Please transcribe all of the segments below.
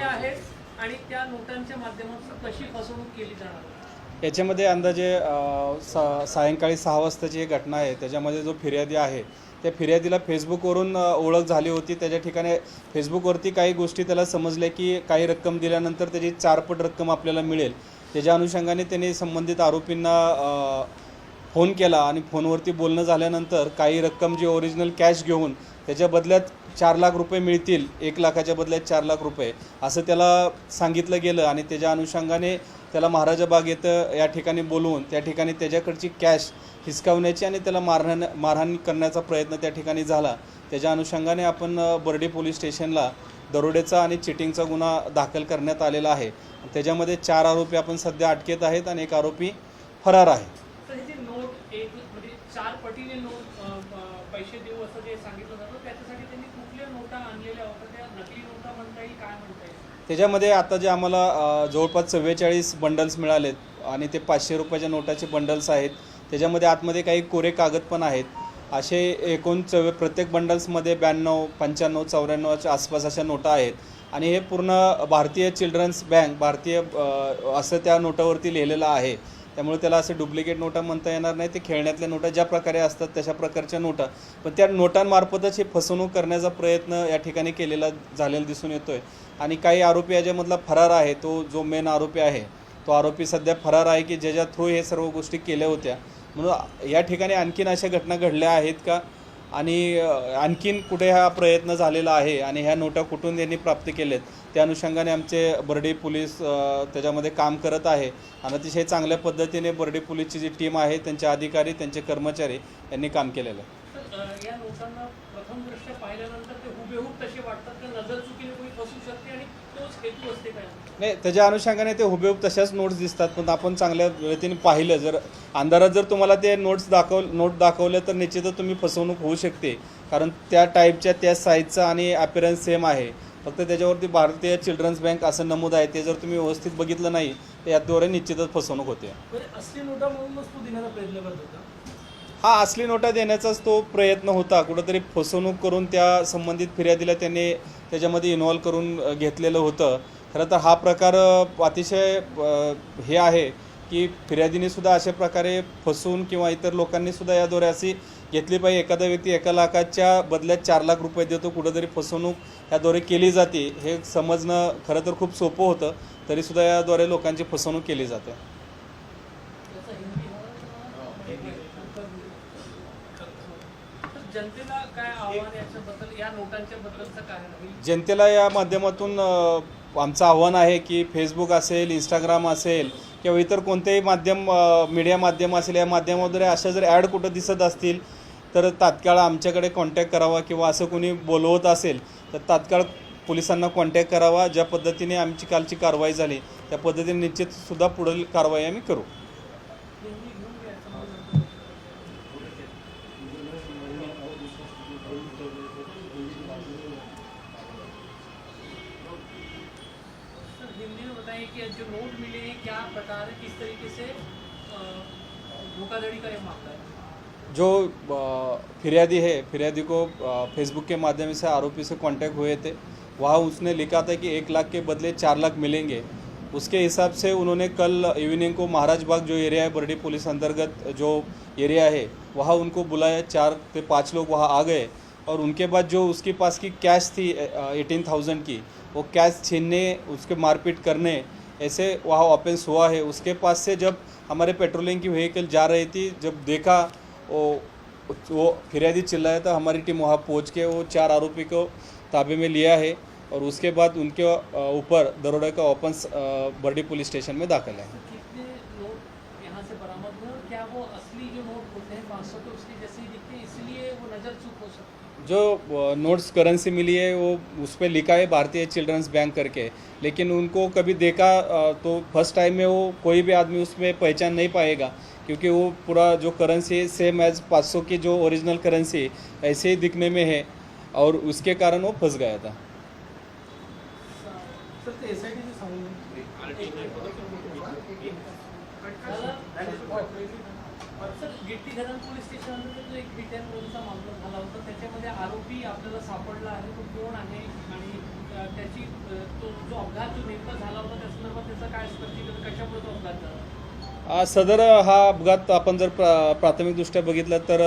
काय आहेत आणि त्या नोटांच्या माध्यमातून कशी फसवणूक केली जाणार? याच्यामध्ये अंदाजे सा सायंकाळी सहा वाजताची एक घटना आहे. त्याच्यामध्ये जो फिर्यादी आहे त्या फिर्यादीला फेसबुकवरून ओळख झाली होती. त्याच्या ठिकाणी फेसबुकवरती काही गोष्टी त्याला समजल्या की काही रक्कम दिल्यानंतर त्याची चारपट रक्कम आपल्याला मिळेल. त्याच्या अनुषंगाने त्यांनी संबंधित आरोपींना फोन केला आणि फोनवरती बोलणं झाल्यानंतर काही रक्कम जी ओरिजिनल कॅश घेऊन त्याच्या बदल्यात चार लाख रुपये मिळतील एक लाखाच्या बदल्यात चार लाख रुपये असं त्याला सांगितलं गेलं आणि त्याच्या अनुषंगाने त्याला महाराजा बाग येतं या ठिकाणी बोलवून त्या ठिकाणी त्याच्याकडची कॅश हिसकावण्याची आणि त्याला मारहाण मारहाण करण्याचा प्रयत्न त्या ठिकाणी झाला. त्याच्या अनुषंगाने आपण बर्डे बर्डी पोलीस स्टेशनला दरोडेचा आणि चिटिंगचा गुन्हा दाखल करण्यात आलेला आहे. त्याच्यामध्ये चार आरोपी आपण सध्या अटकेत आहेत आणि एक आरोपी फरार आहे. पैसे देऊ असं जे सांगितलं जातं त्याच्यासाठी त्यांनी कुठल्या नोटा आणलेल्या होत्या त्या नकली नोटा म्हणता येईल काय म्हणता येईल? त्याच्यामध्ये आता जे आम्हाला जवळपास चव्वेचाळीस बंडल्स मिळालेत आणि ते पाचशे रुपयाच्या नोटाचे बंडल्स आहेत. त्याच्यामध्ये आतमध्ये काही कोरे कागद पण आहेत. असे एकूण चव्वे प्रत्येक बंडल्समध्ये ब्याण्णव पंच्याण्णव चौऱ्याण्णवच्या आसपास अशा नोटा आहेत. आणि हे पूर्ण भारतीय चिल्ड्रन्स बँक भारतीय असं त्या नोटावरती लिहिलेलं आहे. त्यामुळे त्याला असं डुप्लिकेट नोटा म्हणता येणार नाही. ते खेळण्यातल्या नोटा ज्या प्रकारे असतात तशा प्रकारच्या नोटा. पण त्या नोटांमार्फतच हे फसवणूक करण्याचा प्रयत्न या ठिकाणी केलेला झालेला दिसून येतोय. आणि काही आरोपी याच्यामधला फरार आहे तो जो मेन आरोपी आहे तो आरोपी सध्या फरार आहे की ज्याच्या थ्रू हे सर्व गोष्टी केल्या होत्या. म्हणून या ठिकाणी आणखीन अशा घटना घडल्या आहेत का? आणि आणखीन कुठे हा प्रयत्न झालेला आहे आणि ह्या नोटा कुठून त्यांनी प्राप्त केलेत त्या अनुषंगाने आमचे बर्डी पोलीस त्याच्यामध्ये काम करत आहे. आणि अतिशय चांगल्या पद्धतीने बर्डी पोलीसची जी टीम आहे त्यांचे अधिकारी त्यांचे कर्मचारी यांनी काम केलेलं आहे. तर अ, या नोटांना प्रथम दृष्ट्या पाहिल्यानंतर ते हुबेहूब तसे वाटतात का नजर चुकीने कोणी फसू शकते आणि तोच हेतू असते काय? नाही त्याच्या अनुषंगाने ते हुबेहूब तशाच नोट्स दिसतात पण आपण चांगल्या रीतीने पाहिलं जर अंधारात जर तुम्हाला ते नोट्स दाखव नोट दाखवले तर निश्चितच तुम्ही फसवणूक होऊ शकते. कारण त्या टाईपच्या त्या साईजचा आणि अपिरन्स सेम आहे. फक्त त्याच्यावरती भारतीय चिल्ड्रन्स बँक असं नमूद आहे ते जर तुम्ही व्यवस्थित बघितलं नाही तर याद्वारे निश्चितच फसवणूक होते. असली नोटा म्हणूनच तू देण्याचा प्रयत्न करत होता हा असली नोटा देण्याचाच तो प्रयत्न होता. कुठंतरी फसवणूक करून त्या संबंधित फिर्यादीला त्यांनी त्याच्यामध्ये इन्व्हॉल्व करून घेतलेलं होतं. खरं तर हा प्रकार अतिशय हे आहे की फिर्यादीने सुद्धा अशा प्रकारे फसवून किंवा इतर लोकांनी सुद्धा याद्वारे अशी घेतली पाहिजे. एखादा व्यक्ती एका लाखाच्या बदल्यात चार लाख रुपये देतो कुठंतरी फसवणूक याद्वारे केली जाते. हे समजणं खरं तर खूप सोपं होतं. तरीसुद्धा याद्वारे लोकांची फसवणूक केली जाते. जनतेला या माध्यमातून आमचं आव्हान आहे की फेसबुक असेल इंस्टाग्राम असेल किंवा इतर कोणतेही माध्यम मीडिया माध्यम असेल या माध्यमाद्वारे अशा जर ॲड कुठं दिसत असतील तर तात्काळ आमच्याकडे कॉन्टॅक्ट करावा किंवा असं कोणी बोलवत असेल तर तात्काळ पोलिसांना कॉन्टॅक्ट करावा. ज्या पद्धतीने आमची कालची कारवाई झाली त्या पद्धतीने निश्चितसुद्धा पुढील कारवाई आम्ही करू. कि जो नोट मिले हैं क्या प्रकार किस तरीके से धोखाधड़ी का ये मामला है? जो फिरियादी है, फिरियादी को फेसबुक के माध्यम से आरोपी से कांटेक्ट हुए थे। वहाँ उसने लिखा था कि एक लाख के बदले चार लाख मिलेंगे। उसके हिसाब से उन्होंने कल इवनिंग को महाराज बाग जो एरिया है, बर्डी पुलिस अंतर्गत जो एरिया है, वहाँ उनको बुलाया। चार से पाँच लोग वहाँ आ गए और उनके बाद जो उसके पास की कैश थी एटीन थाउज़ेंड की, वो कैश छीनने, उसके मारपीट करने, ऐसे वहाँ ऑफेंस हुआ है। उसके पास से जब हमारे पेट्रोलिंग की व्हीकल जा रही थी, जब देखा वो वो फिरियादी चिल्लाया था, हमारी टीम वहाँ पहुँच के वो चार आरोपी को ताबे में लिया है और उसके बाद उनके ऊपर दरोडा का ओपन बर्डी पुलिस स्टेशन में दाखिल है। से बरामद हुए और क्या वो असली जो नोट होते हैं पाँच सौ के उसके जैसे ही दिखते हैं, इसलिए वो नज़र चूक हो सकती जो नोट्स करेंसी मिली है, वो उस पर लिखा है भारतीय चिल्ड्रंस बैंक करके, लेकिन उनको कभी देखा तो फ़र्स्ट टाइम में वो कोई भी आदमी उसमें पहचान नहीं पाएगा, क्योंकि वो पूरा जो करेंसी है सेम एज 500 की जो ओरिजिनल करेंसी है, ऐसे ही दिखने में है, और उसके कारण वो फंस गया था। गिट्टी धरण पोलीस स्टेशन जो एक हिट अँड रनचा मामला झाला होता. त्याच्यामध्ये आरोपी आपल्याला सापडला आहे तो कोण आहे आणि त्याची तो जो अपघात जो नेमका झाला होता त्या संदर्भात त्याचा काय स्पष्टीकरण कशामुळे तो अपघात झाला? सदर हा अपघात आपण जर प्रा प्राथमिकदृष्ट्या बघितला तर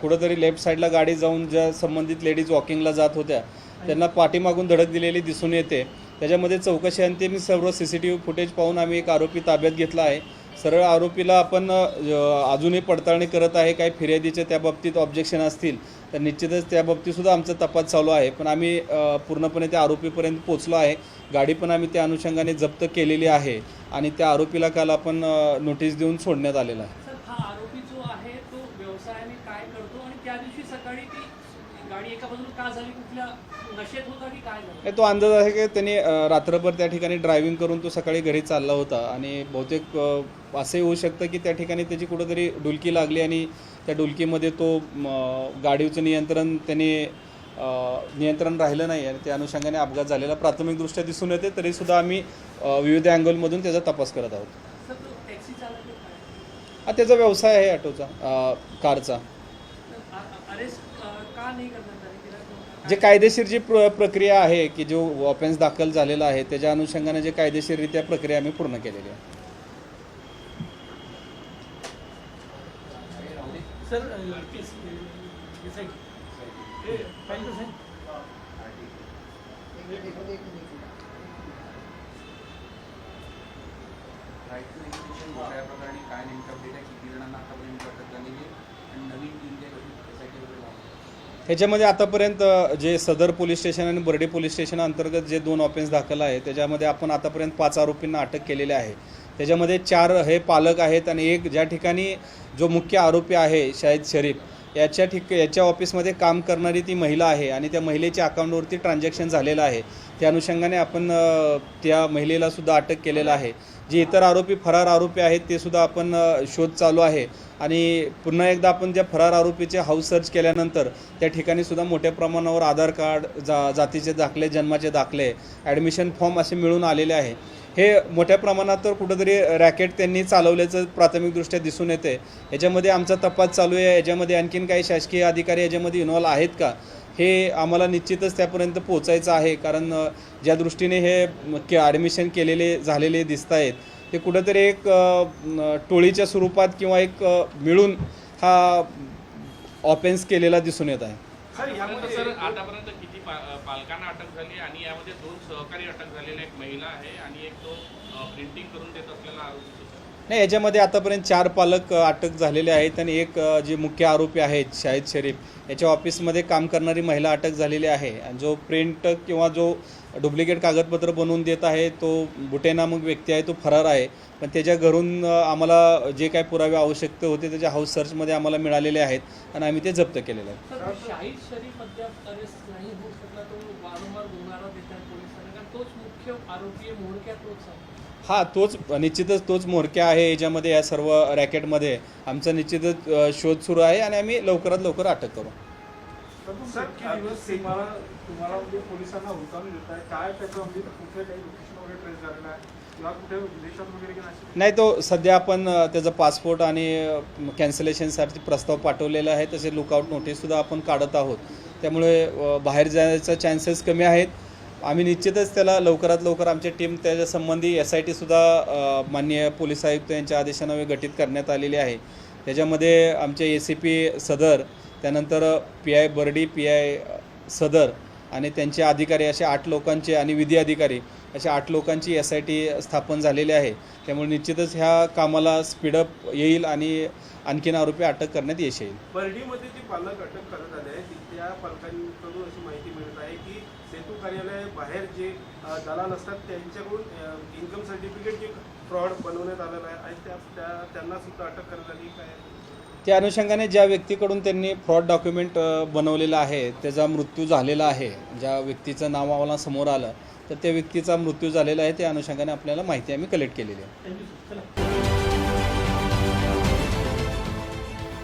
कुठंतरी लेफ्ट साईडला गाडी जाऊन ज्या संबंधित लेडीज वॉकिंगला जात होत्या त्यांना पाठीमागून धडक दिलेली दिसून येते. त्याच्यामध्ये चौकशी अंती मी सर्व C C T V footage पाहून आम्ही एक आरोपी ताब्यात घेतला आहे. सरळ आरोपीला आपण अजूनही पडताळणी करत आहे काही फिर्यादीचे त्या बाबतीत ऑब्जेक्शन असतील तर निश्चितच त्या बाबतीतसुद्धा आमचा तपास चालू आहे. पण आम्ही पूर्णपणे त्या आरोपीपर्यंत पोचलो आहे. गाडी पण आम्ही त्या अनुषंगाने जप्त केलेली आहे आणि त्या आरोपीला काल आपण नोटीस देऊन सोडण्यात आलेलं आहे सर हा आरोपी जो आहे तो व्यवसायाने काय करतो आणि त्या दिवशी सकाळी ती गाडी एका बाजूला का झाली कुठल्या नशेत होता की काय झालं? नाही, तो अंदाज आहे की त्यांनी अ, रात्रभर त्या ठिकाणी ड्रायव्हिंग करून तो सकाळी घरी चालला होता. आणि बहुतेक अ, असंही होऊ शकतं की त्या ठिकाणी त्याची कुठंतरी डुलकी लागली आणि त्या डुलकीमध्ये तो म, गाडीचं नियंत्रण त्याने अ, नियंत्रण राहिलं नाही. आणि त्या अनुषंगाने अपघात झालेला प्राथमिकदृष्ट्या दिसून येते. तरीसुद्धा आम्ही अ, विविध अँगलमधून त्याचा तपास करत आहोत. सर तो टॅक्सी चालक आहे काय हा त्याचा व्यवसाय आहे ऑटोचा अ, कारचा अरेस्ट का नाही करण्यात आली तिला तो- जे कायदेशीर जी प्र प्रक्रिया आहे की जो ऑफेन्स दाखल झालेला आहे त्याच्या अनुषंगाने जे कायदेशीररित्या प्रक्रिया आम्ही पूर्ण केलेली आहे. काय नेमकं किती जणांना आतापर्यंत ह्याच्यामध्ये आतापर्यंत जे सदर पोलीस स्टेशन आणि बर्डी पोलीस स्टेशन अंतर्गत जे दोन ऑफेन्स दाखल आहे त्याच्यामध्ये आपण आतापर्यंत पाच आरोपींना अटक केलेले आहे. त्याच्यामध्ये चार हे पालक आहेत आणि एक ज्या ठिकाणी जो मुख्य आरोपी आहे शाहिद शरीफ याच्या ठिक याच्या ऑफिसमध्ये काम करणारी ती महिला आहे आणि त्या महिलेच्या अकाउंटवरती ट्रान्झॅक्शन झालेलं आहे. त्या अनुषंगाने आपण त्या महिलेला सुद्धा अटक केलेलं आहे. जे इतर आरोपी फरार आरोपी आहेत ते सुद्धा आपण शोध चालू आहे. आणि पुन्हा एकदा आपण ज्या फरार आरोपीचे हाऊस सर्च केल्यानंतर त्या ठिकाणी सुद्धा मोठ्या प्रमाणावर आधार कार्ड जा जातीचे दाखले जन्माचे दाखले ॲडमिशन फॉर्म असे मिळून आलेले आहे. हे मोठ्या प्रमाणात तर कुठंतरी रॅकेट त्यांनी चालवल्याचं प्राथमिकदृष्ट्या दिसून येते याच्यामध्ये आमचा तपास चालू आहे. याच्यामध्ये आणखीन काही शासकीय अधिकारी याच्यामध्ये इन्व्हॉल्व आहेत का? हे आम्हाला निश्चितच त्यापर्यंत पोचायचं आहे. कारण ज्या दृष्टीने हे ॲडमिशन केलेले झालेले दिसत आहेत ते कुठंतरी एक टोळीच्या स्वरूपात किंवा एक मिळून हा ऑफेन्स केलेला दिसून येत आहे. किती पा- पालकांना अटक झाली आणि यामध्ये दोन सहकारी अटक झालेले एक महिला आहे आणि एक तो प्रिंटिंग करून देत असलेला आरोपी. नाही याच्यामध्ये आतापर्यंत चार पालक अटक झालेले आहेत आणि एक जे मुख्य आरोपी आहेत शाहिद शरीफ याच्या ऑफिसमध्ये काम करणारी महिला अटक झालेली आहे. आणि जो प्रिंट किंवा जो डुप्लिकेट कागदपत्र बनवून देत आहे तो बुटे नामक व्यक्ती आहे तो फरार आहे. पण त्याच्या घरून आम्हाला जे काय पुरावे आवश्यकते होते त्याच्या हाऊस सर्चमध्ये आम्हाला मिळालेले आहेत आणि आम्ही ते जप्त केलेले आहेत सर शाहीद शरीफ अद्याप अरेस्ट नाही होऊ शकला तो वारंवार गुन्हारा देतात पोलिसांना कारण तोच मुख्य आरोपी तोच आहे. हा तोच निश्चितच तोच म्होरक्या आहे याच्यामध्ये या सर्व रॅकेटमध्ये. आमचा निश्चितच शोध सुरू आहे आणि आम्ही लवकरात लवकर अटक करू. म्हणजे म्हणजे नाही नाही तो सध्या आपण त्याचा पासपोर्ट आणि कॅन्सलेशनसाठी प्रस्ताव पाठवलेला आहे. तसे लुकआउट नोटीससुद्धा आपण काढत आहोत. त्यामुळे बाहेर जाण्याचा चान्सेस कमी आहेत. आम्ही निश्चितच त्याला लवकरात लवकर आमची टीम त्याच्या संबंधी एस आय टीसुद्धा माननीय पोलीस आयुक्त यांच्या आदेशानं गठीत करण्यात आलेली आहे. त्याच्यामध्ये आमचे ए सी पी सदर त्यानंतर P I Burdi P I सदर आणि त्यांचे अधिकारी असे आठ लोकांचे आणि विधी अधिकारी अशा आठ लोकांची एस आय टी स्थापन झालेली आहे. त्यामुळे निश्चितच ह्या कामाला स्पीडअप येईल आणि आणखीन आरोपी अटक करण्यात येईल. बर्डीमध्ये जे पालक अटक करण्यात आले आहेत त्या पालकांकडून अशी माहिती मिळत आहे की सेतू कार्यालय बाहेर जे दलाल असतात त्यांच्याकडून इन्कम सर्टिफिकेट जे फ्रॉड बनवण्यात आलेलं आहे आणि त्या त्या- त्यांना सुद्धा अटक करण्यात आली काय त्या अनुषंगाने ज्या व्यक्तीकडून त्यांनी फ्रॉड डॉक्युमेंट बनवलेलं आहे त्याचा मृत्यू झालेला आहे ज्या व्यक्तीचं नाव आम्हाला समोर आलं तर त्या व्यक्तीचा मृत्यू झालेला आहे त्या अनुषंगाने आपल्याला माहिती आम्ही कलेक्ट केलेली आहे.